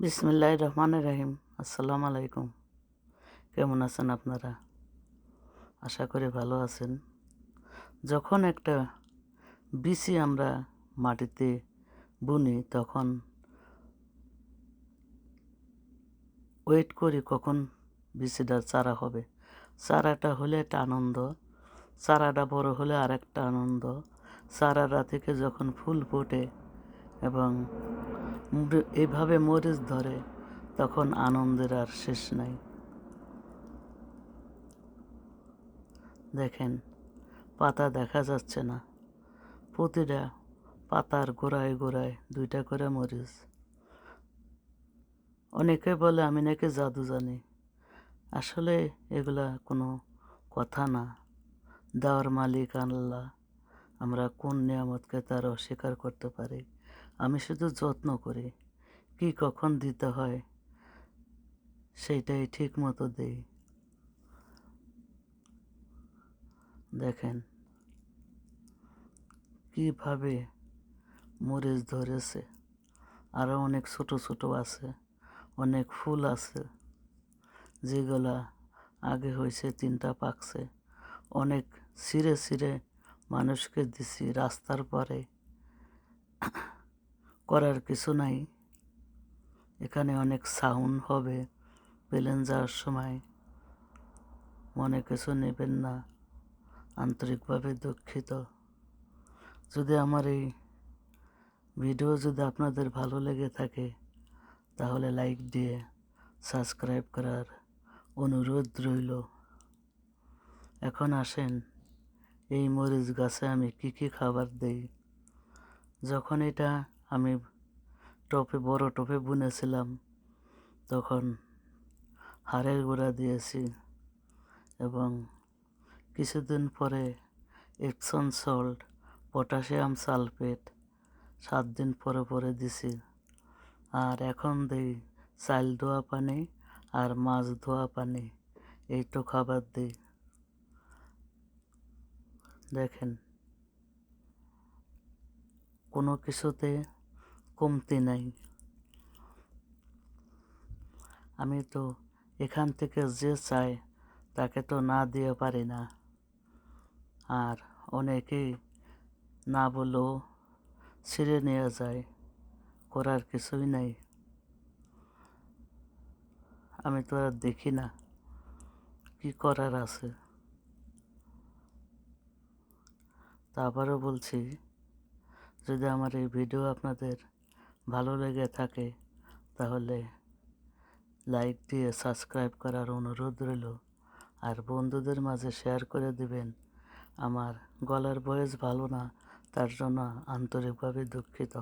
বিসমিল্লাহ রহমান রাহিম। আসসালামু আলাইকুম। কেমন আছেন আপনারা? আশা করি ভালো আছেন। যখন একটা বিচি আমরা মাটিতে বুনি, তখন ওয়েট করি কখন বিচিটা চারা হবে। চারাটা হলে একটা আনন্দ, চারাটা বড় হলে আর একটা আনন্দ। চারাটা থেকে যখন ফুল ফোটে এবং এইভাবে মরিচ ধরে, তখন আনন্দের আর শেষ নাই। দেখেন, পাতা দেখা যাচ্ছে না। প্রতিটা পাতার গোড়ায় গোড়ায় দুইটা করে মরিচ। অনেকে বলে, আমি নাকি জাদু জানি। আসলে এগুলা কোনো কথা না। দেওয়ার মালিক আল্লাহ। আমরা কোন নিয়ামতকে তার অস্বীকার করতে পারি? আমি শুধু যত্ন করি। কি কখন দিতে হয়, সেইটাই ঠিক মতো দেই। দেখেন, কীভাবে মরিচ ধরেছে। আরও অনেক ছোট ছোট আছে, অনেক ফুল আছে, যেগুলা আগে হয়েছে, তিনটা পাকছে। অনেক ছিঁড়ে ছিঁড়ে মানুষকে দিছি রাস্তার পরে করার কিছু নাই। এখানে অনেক সাউন্ড হবে প্লেন যাওয়ার সময়। মনে কিছু নেবেন না, আন্তরিকভাবে দুঃখিত। যদি আমার এই ভিডিও যদি আপনাদের ভালো লেগে থাকে, তাহলে লাইক দিয়ে সাবস্ক্রাইব করার অনুরোধ রইল। এখন আসেন, এই মরিচ গাছে আমি কি কি খাবার দেই? যখন এটা আমি টপে, বড় টপে বুনেছিলাম। তখন হাড়ের গুঁড়া দিয়েছি এবং কিছুদিন পরে এপসন সল্ট, পটাশিয়াম সালফেট সাত দিন পরে পরে দিছি। আর এখন দিই চাল ধোয়া পানি আর মাছ ধোয়া পানি, এইটো খাবার দিই। দেখেন, কোনো কিছুতে কমতি নাই। আমি তো এখান থেকে যে চাই, তাকে তো না দিয়ে পারি না। আর অনেকেই না বলেও ছিঁড়ে নিয়ে যায়, করার কিছুই নাই। আমি তো আর দেখি না, কি করার আছে। তারপরেও বলছি, যদি আমার এই ভিডিও আপনাদের ভালো লেগে থাকে, তাহলে লাইক দিয়ে সাবস্ক্রাইব করার অনুরোধ রইল। আর বন্ধুদের মাঝে শেয়ার করে দিবেন, আমার গলার বয়স ভালো না, তার জন্য আন্তরিকভাবে দুঃখিত।